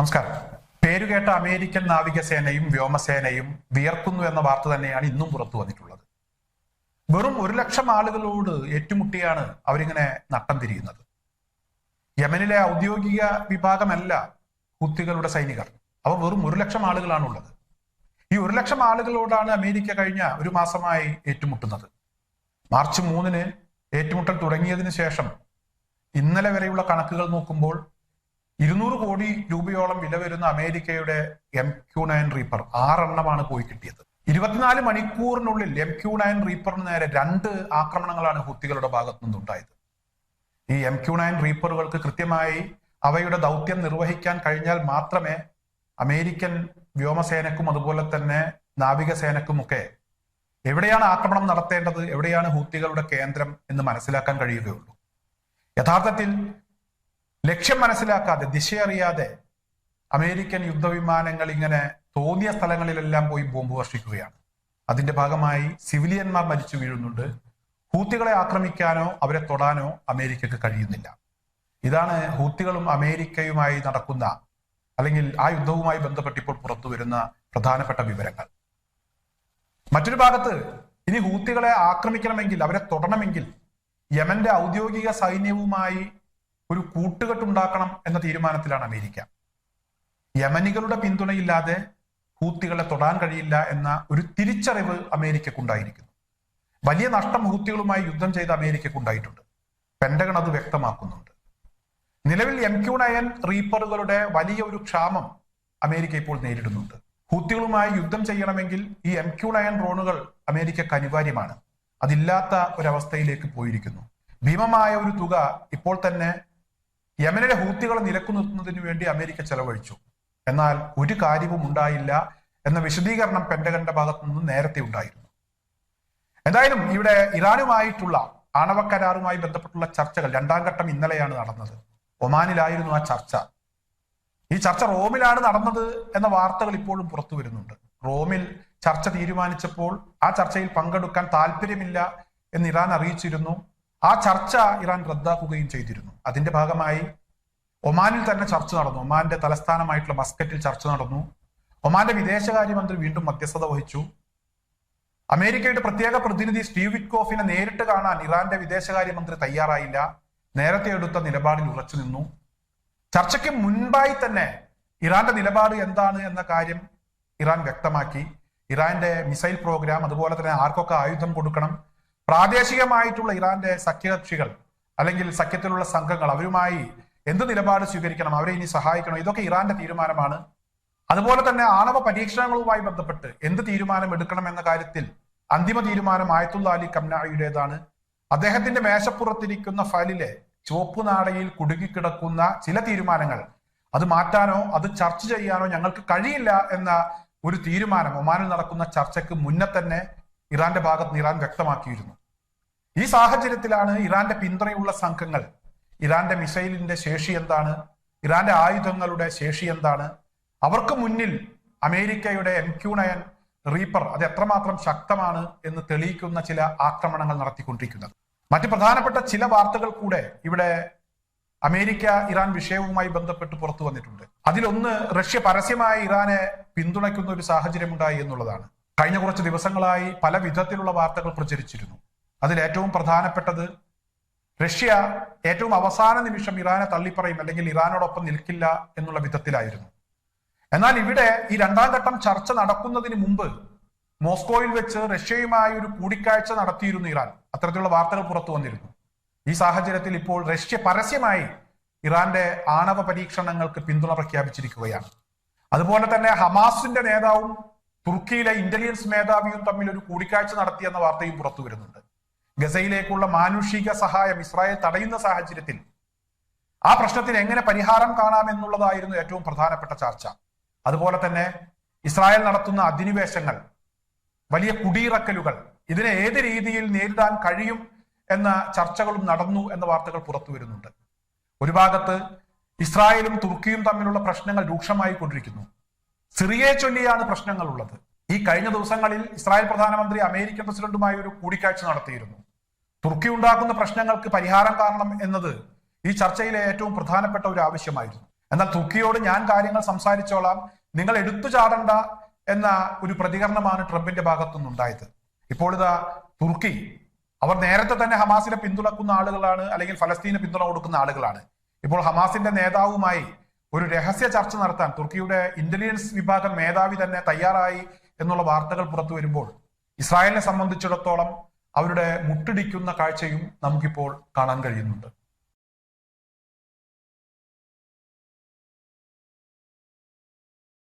നമസ്കാരം. പേരുകേട്ട അമേരിക്കൻ നാവികസേനയും വ്യോമസേനയും വിയർക്കുന്നു എന്ന വാർത്ത തന്നെയാണ് ഇന്നും പുറത്തു വന്നിട്ടുള്ളത്. വെറും ഒരു ലക്ഷം ആളുകളോട് ഏറ്റുമുട്ടിയാണ് അവരിങ്ങനെ നട്ടം തിരിയുന്നത്. യമനിലെ ഔദ്യോഗിക വിഭാഗമല്ല ഹുത്തികളുടെ സൈനികർ. അവർ വെറും ഒരു ലക്ഷം ആളുകളാണുള്ളത്. ഈ ഒരു ലക്ഷം ആളുകളോടാണ് അമേരിക്ക കഴിഞ്ഞ ഒരു മാസമായി ഏറ്റുമുട്ടുന്നത്. മാർച്ച് മൂന്നിന് ഏറ്റുമുട്ടൽ തുടങ്ങിയതിന് ശേഷം ഇന്നലെ വരെയുള്ള കണക്കുകൾ നോക്കുമ്പോൾ ഇരുന്നൂറ് കോടി രൂപയോളം വില വരുന്ന അമേരിക്കയുടെ എം ക്യു നയൻ റീപ്പർ ആറെണ്ണമാണ് പോയി കിട്ടിയത്. ഇരുപത്തിനാല് മണിക്കൂറിനുള്ളിൽ എം ക്യു നയൻ റീപ്പറിന് നേരെ രണ്ട് ആക്രമണങ്ങളാണ് ഹുത്തികളുടെ ഭാഗത്തു നിന്നുണ്ടായത്. ഈ എം ക്യു നയൻ റീപ്പറുകൾക്ക് കൃത്യമായി അവയുടെ ദൗത്യം നിർവഹിക്കാൻ കഴിഞ്ഞാൽ മാത്രമേ അമേരിക്കൻ വ്യോമസേനക്കും അതുപോലെ തന്നെ നാവികസേനക്കുമൊക്കെ എവിടെയാണ് ആക്രമണം നടത്തേണ്ടത് എവിടെയാണ് ഹൂത്തികളുടെ കേന്ദ്രം എന്ന് മനസ്സിലാക്കാൻ കഴിയുകയുള്ളൂ. യഥാർത്ഥത്തിൽ ലക്ഷ്യം മനസ്സിലാക്കാതെ ദിശയറിയാതെ അമേരിക്കൻ യുദ്ധവിമാനങ്ങൾ ഇങ്ങനെ തോന്നിയ സ്ഥലങ്ങളിലെല്ലാം പോയി ബോംബ് വർഷിക്കുകയാണ്. അതിന്റെ ഭാഗമായി സിവിലിയന്മാർ മരിച്ചു വീഴുന്നുണ്ട്. ഹൂത്തികളെ ആക്രമിക്കാനോ അവരെ തൊടാനോ അമേരിക്കക്ക് കഴിയുന്നില്ല. ഇതാണ് ഹൂത്തികളും അമേരിക്കയുമായി നടക്കുന്ന അല്ലെങ്കിൽ ആ യുദ്ധവുമായി ബന്ധപ്പെട്ട് ഇപ്പോൾ പുറത്തു വരുന്ന പ്രധാനപ്പെട്ട വിവരങ്ങൾ. മറ്റൊരു ഭാഗത്ത് ഇനി ഹൂത്തികളെ ആക്രമിക്കണമെങ്കിൽ അവരെ തൊടണമെങ്കിൽ യമന്റെ ഔദ്യോഗിക സൈന്യവുമായി ഒരു കൂട്ടുകെട്ടുണ്ടാക്കണം എന്ന തീരുമാനത്തിലാണ് അമേരിക്ക. യമനികളുടെ പിന്തുണയില്ലാതെ ഹൂത്തികളെ തൊടാൻ കഴിയില്ല എന്ന ഒരു തിരിച്ചറിവ് അമേരിക്കക്കുണ്ടായിരിക്കുന്നു. വലിയ നഷ്ടം ഹൂത്തികളുമായി യുദ്ധം ചെയ്ത അമേരിക്കക്കുണ്ടായിട്ടുണ്ട്. പെന്റഗൺ അത് വ്യക്തമാക്കുന്നുണ്ട്. നിലവിൽ എം ക്യു നയൻ റീപ്പറുകളുടെ വലിയ ഒരു ക്ഷാമം അമേരിക്ക ഇപ്പോൾ നേരിടുന്നുണ്ട്. ഹൂത്തികളുമായി യുദ്ധം ചെയ്യണമെങ്കിൽ ഈ എം ക്യു നയൻ ഡ്രോണുകൾ അമേരിക്കക്ക് അനിവാര്യമാണ്. അതില്ലാത്ത ഒരവസ്ഥയിലേക്ക് പോയിരിക്കുന്നു. ഭീമമായ ഒരു തുക ഇപ്പോൾ തന്നെ യമനിലെ ഹൂത്തികളെ നിലക്കു നിർത്തുന്നതിന് വേണ്ടി അമേരിക്ക ചെലവഴിച്ചു. എന്നാൽ ഒരു കാര്യവും ഉണ്ടായില്ല എന്ന വിശദീകരണം പെന്റഗന്റെ ഭാഗത്തു നിന്ന് നേരത്തെ ഉണ്ടായിരുന്നു. എന്തായാലും ഇവിടെ ഇറാനുമായിട്ടുള്ള ആണവ കരാറുമായി ബന്ധപ്പെട്ടുള്ള ചർച്ചകൾ രണ്ടാം ഘട്ടം ഇന്നലെയാണ് നടന്നത്. ഒമാനിലായിരുന്നു ആ ചർച്ച. ഈ ചർച്ച റോമിലാണ് നടന്നത് എന്ന വാർത്തകൾ ഇപ്പോഴും പുറത്തു വരുന്നുണ്ട്. റോമിൽ ചർച്ച തീരുമാനിച്ചപ്പോൾ ആ ചർച്ചയിൽ പങ്കെടുക്കാൻ താല്പര്യമില്ല എന്ന് ഇറാൻ അറിയിച്ചിരുന്നു. ആ ചർച്ച ഇറാൻ റദ്ദാക്കുകയും ചെയ്തിരുന്നു. അതിന്റെ ഭാഗമായി ഒമാനിൽ തന്നെ ചർച്ച നടന്നു. ഒമാന്റെ തലസ്ഥാനമായിട്ടുള്ള മസ്കറ്റിൽ ചർച്ച നടന്നു. ഒമാന്റെ വിദേശകാര്യമന്ത്രി വീണ്ടും മധ്യസ്ഥത വഹിച്ചു. അമേരിക്കയുടെ പ്രത്യേക പ്രതിനിധി സ്റ്റീവ് വിറ്റ്കോഫിനെ നേരിട്ട് കാണാൻ ഇറാന്റെ വിദേശകാര്യമന്ത്രി തയ്യാറായില്ല. നേരത്തെ എടുത്ത നിലപാടിൽ ഉറച്ചു നിന്നു. ചർച്ചയ്ക്ക് മുൻപായി തന്നെ ഇറാന്റെ നിലപാട് എന്താണ് എന്ന കാര്യം ഇറാൻ വ്യക്തമാക്കി. ഇറാന്റെ മിസൈൽ പ്രോഗ്രാം അതുപോലെ തന്നെ ആർക്കൊക്കെ ആയുധം കൊടുക്കണം പ്രാദേശികമായിട്ടുള്ള ഇറാന്റെ സഖ്യകക്ഷികൾ അല്ലെങ്കിൽ സഖ്യത്തിലുള്ള സംഘങ്ങൾ അവരുമായി എന്ത് നിലപാട് സ്വീകരിക്കണം അവരെ ഇനി സഹായിക്കണം? ഇതൊക്കെ ഇറാന്റെ തീരുമാനമാണ്. അതുപോലെ തന്നെ ആണവ പരീക്ഷണങ്ങളുമായി ബന്ധപ്പെട്ട് എന്ത് തീരുമാനം എടുക്കണം എന്ന കാര്യത്തിൽ അന്തിമ തീരുമാനം ആയത്തുള്ള അലി കംനായിയുടേതാണ് അദ്ദേഹത്തിന്റെ മേശപ്പുറത്തിരിക്കുന്ന ഫയലിലെ ചുവപ്പ് നാടയിൽ കുടുങ്ങിക്കിടക്കുന്ന ചില തീരുമാനങ്ങൾ. അത് മാറ്റാനോ അത് ചർച്ച ചെയ്യാനോ ഞങ്ങൾക്ക് കഴിയില്ല എന്ന ഒരു തീരുമാനം ഒമാനിൽ നടക്കുന്ന ചർച്ചയ്ക്ക് മുന്നേ തന്നെ ഇറാന്റെ ഭാഗത്ത് നിന്ന് ഇറാൻ വ്യക്തമാക്കിയിരുന്നു. ഈ സാഹചര്യത്തിലാണ് ഇറാന്റെ പിന്തുണയുള്ള സംഘങ്ങൾ ഇറാന്റെ മിസൈലിന്റെ ശേഷി എന്താണ് ഇറാന്റെ ആയുധങ്ങളുടെ ശേഷി എന്താണ് അവർക്ക് മുന്നിൽ അമേരിക്കയുടെ എം ക്യു നയൻ റീപ്പർ അത് എത്രമാത്രം ശക്തമാണ് എന്ന് തെളിയിക്കുന്ന ചില ആക്രമണങ്ങൾ നടത്തിക്കൊണ്ടിരിക്കുന്നത്. മറ്റ് പ്രധാനപ്പെട്ട ചില വാർത്തകൾ കൂടെ ഇവിടെ അമേരിക്ക ഇറാൻ വിഷയവുമായി ബന്ധപ്പെട്ട് പുറത്തു വന്നിട്ടുണ്ട്. അതിലൊന്ന് റഷ്യ പരസ്യമായി ഇറാനെ പിന്തുണയ്ക്കുന്ന ഒരു സാഹചര്യം ഉണ്ടായി എന്നുള്ളതാണ്. കഴിഞ്ഞ കുറച്ച് ദിവസങ്ങളായി പല വിധത്തിലുള്ള വാർത്തകൾ പ്രചരിച്ചിരുന്നു. അതിൽ ഏറ്റവും പ്രധാനപ്പെട്ടത് റഷ്യ ഏറ്റവും അവസാന നിമിഷം ഇറാനെ തള്ളിപ്പറയും അല്ലെങ്കിൽ ഇറാനോടൊപ്പം നിൽക്കില്ല എന്നുള്ള വിധത്തിലായിരുന്നു. എന്നാൽ ഇവിടെ ഈ രണ്ടാം ഘട്ടം ചർച്ച നടക്കുന്നതിന് മുമ്പ് മോസ്കോയിൽ വെച്ച് റഷ്യയുമായി ഒരു കൂടിക്കാഴ്ച നടത്തിയിരുന്നു ഇറാൻ. അത്തരത്തിലുള്ള വാർത്തകൾ പുറത്തു വന്നിരുന്നു. ഈ സാഹചര്യത്തിൽ ഇപ്പോൾ റഷ്യ പരസ്യമായി ഇറാന്റെ ആണവ പരീക്ഷണങ്ങൾക്ക് പിന്തുണ പ്രഖ്യാപിച്ചിരിക്കുകയാണ്. അതുപോലെ തന്നെ ഹമാസിന്റെ നേതാവും തുർക്കിയിലെ ഇന്റലിജൻസ് മേധാവിയും തമ്മിൽ ഒരു കൂടിക്കാഴ്ച നടത്തിയെന്ന വാർത്തയും പുറത്തു വരുന്നുണ്ട്. ഗസയിലേക്കുള്ള മാനുഷിക സഹായം ഇസ്രായേൽ തടയുന്ന സാഹചര്യത്തിൽ ആ പ്രശ്നത്തിന് എങ്ങനെ പരിഹാരം കാണാമെന്നുള്ളതായിരുന്നു ഏറ്റവും പ്രധാനപ്പെട്ട ചർച്ച. അതുപോലെ തന്നെ ഇസ്രായേൽ നടത്തുന്ന അധിനിവേശങ്ങൾ വലിയ കുടിയിറക്കലുകൾ ഇതിനെ ഏത് രീതിയിൽ നേരിടാൻ കഴിയും എന്ന ചർച്ചകളും നടന്നു എന്ന വാർത്തകൾ പുറത്തു വരുന്നുണ്ട്. ഒരു ഭാഗത്ത് ഇസ്രായേലും തുർക്കിയും തമ്മിലുള്ള പ്രശ്നങ്ങൾ രൂക്ഷമായി കൊണ്ടിരിക്കുന്നു. സിറിയയെ ചൊല്ലിയാണ് പ്രശ്നങ്ങൾ ഉള്ളത് ഈ കഴിഞ്ഞ ദിവസങ്ങളിൽ ഇസ്രായേൽ പ്രധാനമന്ത്രി അമേരിക്കൻ പ്രസിഡന്റുമായി ഒരു കൂടിക്കാഴ്ച നടത്തിയിരുന്നു. തുർക്കി ഉണ്ടാക്കുന്ന പ്രശ്നങ്ങൾക്ക് പരിഹാരം കാണണം എന്നത് ഈ ചർച്ചയിലെ ഏറ്റവും പ്രധാനപ്പെട്ട ഒരു ആവശ്യമായിരുന്നു. എന്നാൽ തുർക്കിയോട് ഞാൻ കാര്യങ്ങൾ സംസാരിച്ചോളാം. നിങ്ങൾ എടുത്തു ചാടണ്ട എന്ന ഒരു പ്രതികരണമാണ് ട്രംപിന്റെ ഭാഗത്തുനിന്നുണ്ടായത്. ഇപ്പോൾ ഇതാ തുർക്കി അവർ നേരത്തെ തന്നെ ഹമാസിനെ പിന്തുണക്കുന്ന ആളുകളാണ് അല്ലെങ്കിൽ ഫലസ്തീന് പിന്തുണ കൊടുക്കുന്ന ആളുകളാണ്. ഇപ്പോൾ ഹമാസിന്റെ നേതാവുമായി ഒരു രഹസ്യ ചർച്ച നടത്താൻ തുർക്കിയുടെ ഇന്റലിജൻസ് വിഭാഗം മേധാവി തന്നെ തയ്യാറായി എന്നുള്ള വാർത്തകൾ പുറത്തു വരുമ്പോൾ ഇസ്രായേലിനെ സംബന്ധിച്ചിടത്തോളം അവരുടെ മുട്ടിടിക്കുന്ന കാഴ്ചയും നമുക്കിപ്പോൾ കാണാൻ കഴിയുന്നുണ്ട്.